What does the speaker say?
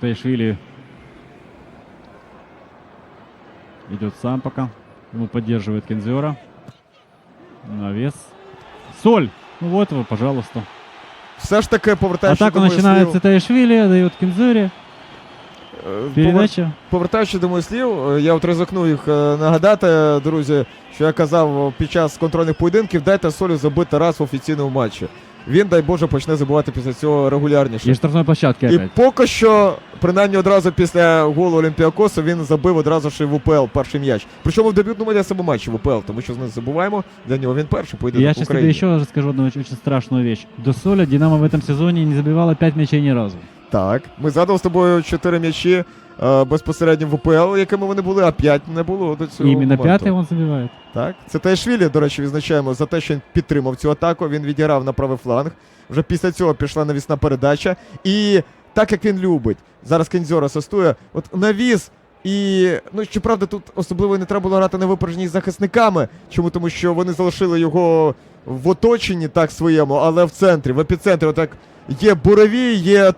Таишвили идет сам пока. Ему поддерживает Кензера. Навес. Соль. Ну вот его, пожалуйста. Все ж таки, повертаючи Атаку до моїх начинается слів, Таишвили, дает Кензере. е, повер- Передача. повертаючи до моїх слів, е, я от ризикну їх е, нагадати, друзі, що я казав під час контрольних поєдинків, дайте солю забити раз в офіційному матчі. Він, дай Боже, почне забувати після цього регулярніше. И штрафной площадки І опять. поки що, принаймні одразу після голу Олімпіакосу, він забив одразу ж в УПЛ перший м'яч. Причому в дебютному для себе матчі в УПЛ, тому що не забуваємо, для нього він перший поєдинок Я в сейчас тебе Україні. еще расскажу одну очень, очень страшную вещь. До Соля Динамо в этом сезоне не забивала 5 мячей ни разу. Так, ми згадували з тобою чотири м'ячі е, безпосередньо в УПЛ, якими вони були, а п'ять не було до цього. И именно моменту. пятый он забивает. Так, це Тайшвілі, до речі, відзначаємо за те, що він підтримав цю атаку. Він відіграв на правий фланг. Вже після цього пішла навісна передача. І так як він любить, зараз Кензьора состує, от навіс. І ну щоправда, тут особливо не треба було грати на випередженні з захисниками. Чому? Тому що вони залишили його в оточенні так своєму, але в центрі, в епіцентрі. Отак є бурові, є